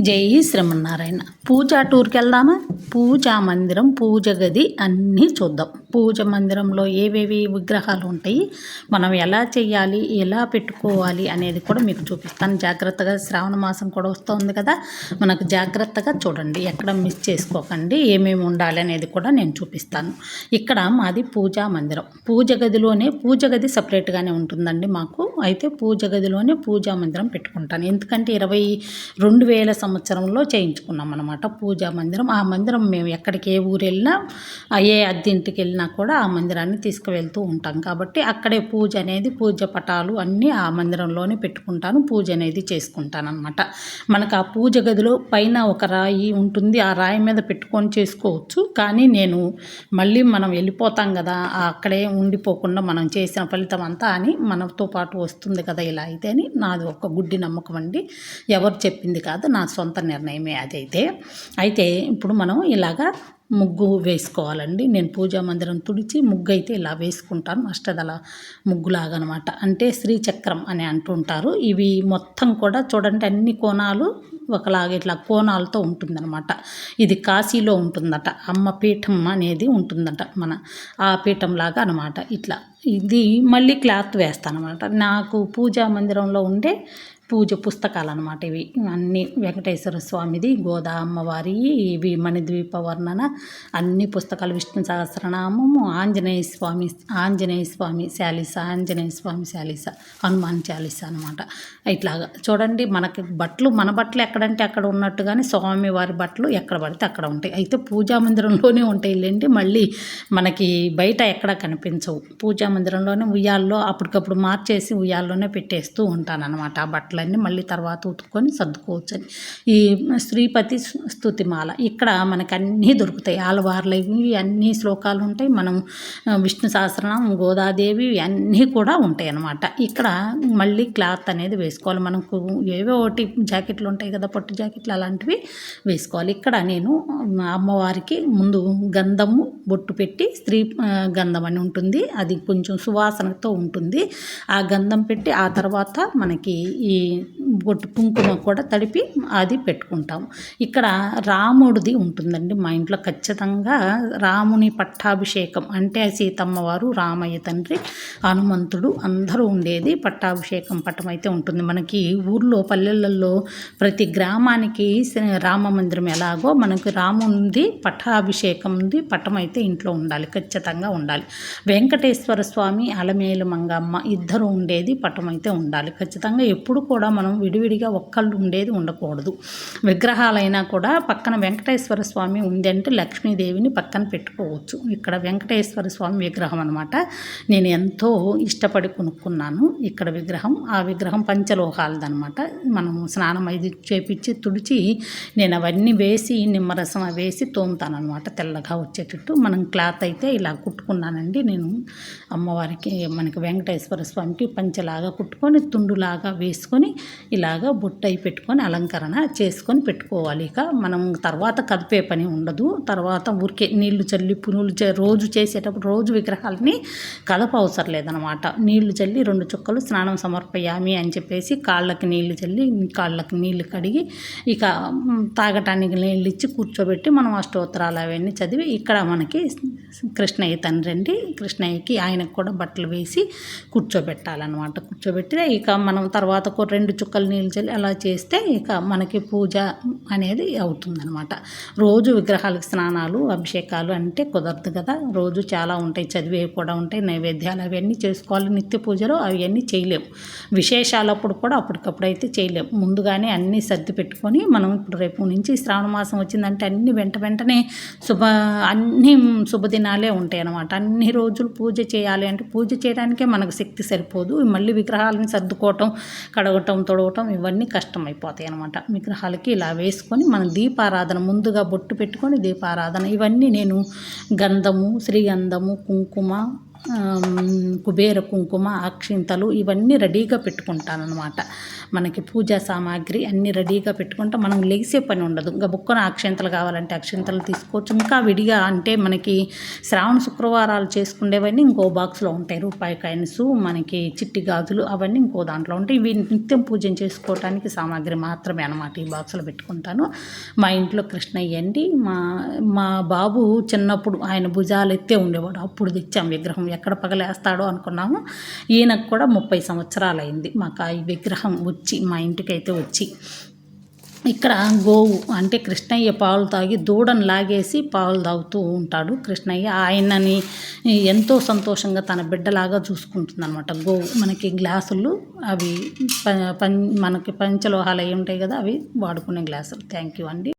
జై శ్రీమన్నారాయణ. పూజా టూర్కి వెళ్దామా? పూజా మందిరం పూజ గది అన్నీ చూద్దాం. పూజ మందిరంలో ఏవేవి విగ్రహాలు ఉంటాయి మనం ఎలా చేయాలి ఎలా పెట్టుకోవాలి అనేది కూడా మీకు చూపిస్తాను. జాగ్రత్తగా శ్రావణ మాసం కూడా వస్తుంది కదా మనకు జాగ్రత్తగా చూడండి. ఎక్కడ మిస్ చేసుకోకండి ఏమేమి ఉండాలి అనేది కూడా నేను చూపిస్తాను. ఇక్కడ మాది పూజా మందిరం. పూజ గదిలోనే పూజ గది సపరేట్గానే ఉంటుందండి మాకు. అయితే పూజ గదిలోనే పూజా మందిరం పెట్టుకుంటాను. ఎందుకంటే ఇరవై రెండు వేల సంవత్సరంలో చేయించుకున్నాం అనమాట పూజా మందిరం. ఆ మందిరం మేము ఎక్కడికి ఏ ఊరు వెళ్ళినా ఏ ఏ అద్దెంటికి వెళ్ళినా కూడా ఆ మందిరాన్ని తీసుకువెళ్తూ ఉంటాం. కాబట్టి అక్కడే పూజ అనేది పూజ పటాలు అన్నీ ఆ మందిరంలోనే పెట్టుకుంటాను పూజ అనేది చేసుకుంటాను అనమాట మనకు ఆ పూజ గదిలో పైన ఒక రాయి ఉంటుంది ఆ రాయి మీద పెట్టుకొని చేసుకోవచ్చు. కానీ నేను మళ్ళీ మనం వెళ్ళిపోతాం కదా అక్కడే ఉండిపోకుండా మనం చేసిన ఫలితం అంతా అని మనతో పాటు వస్తుంది కదా ఇలా అయితే అని నాది ఒక గుడ్డి నమ్మకం అండి. ఎవరు చెప్పింది కాదు నా సొంత నిర్ణయమే అదైతే. అయితే ఇప్పుడు మనం ఇలాగా ముగ్గు వేసుకోవాలండి. నేను పూజా మందిరం తుడిచి ముగ్గు అయితే ఇలా వేసుకుంటాను. అష్టదళ ముగ్గులాగా అనమాట అంటే శ్రీచక్రం అని అంటుంటారు. ఇవి మొత్తం కూడా చూడండి అన్ని కోణాలు ఒకలాగా ఇట్లా కోణాలతో ఉంటుందన్నమాట. ఇది కాశీలో ఉంటుందట. అమ్మ పీఠం అనేది ఉంటుందట మన ఆ పీఠంలాగా అనమాట ఇట్లా. ఇది మళ్ళీ క్లాత్ వేస్తాను అనమాట నాకు పూజా మందిరంలో ఉండే పూజ పుస్తకాలు అనమాట ఇవి. అన్ని వెంకటేశ్వర స్వామిది గోదా అమ్మవారి ఇవి మణిద్వీప వర్ణన అన్ని పుస్తకాలు విష్ణు సహస్రనామము ఆంజనేయ స్వామి ఆంజనేయ స్వామి శాలిస ఆంజనేయ స్వామి శాలిస హనుమాన్ చాలీస అనమాట ఇట్లాగా. చూడండి మనకి బట్టలు మన బట్టలు ఎక్కడంటే అక్కడ ఉన్నట్టుగానే స్వామి వారి బట్టలు ఎక్కడ పడితే అక్కడ ఉంటాయి. అయితే పూజా మందిరంలోనే ఉంటాయి లేండి మళ్ళీ మనకి బయట ఎక్కడ కనిపించవు. పూజా మందిరంలోనే ఉయ్యాల్లో అప్పటికప్పుడు మార్చేసి ఉయ్యాల్లోనే పెట్టేస్తూ ఉంటాను అనమాట ఆ బట్టలు. బట్టలన్నీ మళ్ళీ తర్వాత ఉతుక్కొని సర్దుకోవచ్చు అని ఈ శ్రీపతి స్తుతిమాల. ఇక్కడ మనకు అన్నీ దొరుకుతాయి. ఆలవార్లు ఇవి అన్ని శ్లోకాలు ఉంటాయి. మనం విష్ణు సహస్రనామం గోదాదేవి అన్నీ కూడా ఉంటాయి అన్నమాట. ఇక్కడ మళ్ళీ క్లాత్ అనేది వేసుకోవాలి. మనకు ఏవో ఒకటి జాకెట్లు ఉంటాయి కదా పట్టు జాకెట్లు అలాంటివి వేసుకోవాలి. ఇక్కడ నేను అమ్మవారికి ముందు గంధము బొట్టు పెట్టి స్త్రీ గంధం అని ఉంటుంది. అది కొంచెం సువాసనతో ఉంటుంది. ఆ గంధం పెట్టి ఆ తర్వాత మనకి ఈ Україні. బొట్టు కుంకుమ కూడా తడిపి అది పెట్టుకుంటాం ఇక్కడ రాముడిది ఉంటుందండి మా ఇంట్లో ఖచ్చితంగా రాముని పట్టాభిషేకం. అంటే సీతమ్మ వారు రామయ్య తండ్రి హనుమంతుడు అందరూ ఉండేది పట్టాభిషేకం పట్టం అయితే ఉంటుంది. మనకి ఊర్లో పల్లెలలో ప్రతి గ్రామానికి రామ మందిరం ఎలాగో మనకి రాముంది పట్టాభిషేకంది పట్టం అయితే ఇంట్లో ఉండాలి ఖచ్చితంగా ఉండాలి. వెంకటేశ్వర స్వామి అలమేలు మంగమ్మ ఇద్దరు ఉండేది పట్టం అయితే ఉండాలి ఖచ్చితంగా ఎప్పుడు కూడా మనం విడివిడిగా ఒక్కళ్ళు ఉండేది ఉండకూడదు. విగ్రహాలైనా కూడా పక్కన వెంకటేశ్వర స్వామి ఉంది అంటే లక్ష్మీదేవిని పక్కన పెట్టుకోవచ్చు. ఇక్కడ వెంకటేశ్వర స్వామి విగ్రహం అనమాట నేను ఎంతో ఇష్టపడి కొనుక్కున్నాను ఇక్కడ విగ్రహం. ఆ విగ్రహం పంచలోహాలదనమాట మనం స్నానం అది చేపించి తుడిచి నేను అవన్నీ వేసి నిమ్మరసం వేసి తోముతానమాట తెల్లగా వచ్చేటట్టు. మనం క్లాత్ అయితే ఇలా కుట్టుకున్నానండి. నేను అమ్మవారికి మనకి వెంకటేశ్వర స్వామికి పంచలాగా కుట్టుకొని తుండులాగా వేసుకొని ఇలాగ బొట్టయి పెట్టుకొని అలంకరణ చేసుకొని పెట్టుకోవాలి. ఇక మనం తర్వాత కదిపే పని ఉండదు. తర్వాత ఊరికే నీళ్ళు చల్లి పునులు రోజు చేసేటప్పుడు రోజు విగ్రహాలని కదప అవసరం లేదనమాట. నీళ్ళు చల్లి రెండు చుక్కలు స్నానం సమర్పయామి అని చెప్పేసి కాళ్ళకి నీళ్ళు చల్లి కాళ్ళకి నీళ్ళు కడిగి ఇక తాగటానికి నీళ్ళు ఇచ్చి కూర్చోబెట్టి మనం అష్టోత్తరాలు అవన్నీ చదివి ఇక్కడ మనకి కృష్ణయ్య తండ్రి అండి. కృష్ణయ్యకి ఆయనకు కూడా బట్టలు వేసి కూర్చోబెట్టాలన్నమాట. కూర్చోబెట్టి ఇక మనం తర్వాత రెండు చుక్కలు నీళ్ళు చల్లి అలా చేస్తే ఇక మనకి పూజ అనేది అవుతుందన్నమాట. రోజు విగ్రహాలకు స్నానాలు అభిషేకాలు అంటే కుదరదు కదా. రోజు చాలా ఉంటాయి. చదివేవి కూడా ఉంటాయి. నైవేద్యాలు అవన్నీ చేసుకోవాలి. నిత్య పూజలు అవన్నీ చేయలేము. విశేషాలప్పుడు కూడా అప్పటికప్పుడు అయితే చేయలేము. ముందుగానే అన్నీ సర్ది పెట్టుకొని మనం ఇప్పుడు రేపు నుంచి శ్రావణ మాసం వచ్చిందంటే అన్ని వెంట వెంటనే శుభ అన్ని శుభదినాలే ఉంటాయి అన్నమాట. అన్ని రోజులు పూజ చేయాలి అంటే పూజ చేయడానికే మనకు శక్తి సరిపోదు. మళ్ళీ విగ్రహాలను సర్దుకోవటం కడగటం తొడవటం ఇవన్నీ కష్టమైపోతాయి అనమాట విగ్రహాలకి ఇలా వేసుకొని మనం దీపారాధన ముందుగా బొట్టు పెట్టుకొని దీపారాధన ఇవన్నీ నేను గంధము శ్రీగంధము కుంకుమ కుబేర కుంకుమ అక్షింతలు ఇవన్నీ రెడీగా పెట్టుకుంటాను అనమాట మనకి పూజా సామాగ్రి అన్నీ రెడీగా పెట్టుకుంటే మనం లేసే పని ఉండదు. ఇంకా బుక్కన అక్షింతలు కావాలంటే అక్షింతలు తీసుకోవచ్చు. ఇంకా విడిగా అంటే మనకి శ్రావణ శుక్రవారాలు చేసుకునేవన్నీ ఇంకో బాక్స్లో ఉంటాయి. రూపాయి కాయిన్స్ మనకి చిట్టి గాజులు అవన్నీ ఇంకో దాంట్లో ఉంటాయి. ఇవి నిత్యం పూజన చేసుకోవడానికి సామాగ్రి మాత్రమే అనమాట ఈ బాక్స్లో పెట్టుకుంటాను. మా ఇంట్లో కృష్ణయ్య అండి. మా మా బాబు చిన్నప్పుడు ఆయన భుజాలు ఎత్తే ఉండేవాడు. అప్పుడు తెచ్చాం విగ్రహం ఎక్కడ పగలేస్తాడో అనుకున్నాము. ఈయనకు కూడా ముప్పై సంవత్సరాలు అయింది మాకు ఆ ఈ విగ్రహం వచ్చి మా ఇంటికైతే వచ్చి. ఇక్కడ గోవు అంటే కృష్ణయ్య పాలు తాగి దూడను లాగేసి పాలు తాగుతూ ఉంటాడు కృష్ణయ్య. ఆయనని ఎంతో సంతోషంగా తన బిడ్డలాగా చూసుకుంటుందన్నమాట గోవు. మనకి గ్లాసులు అవి ప- పం మనకి పంచలోహాలు అవి ఉంటాయి కదా అవి వాడుకునే గ్లాసులు. థ్యాంక్ యూ అండి.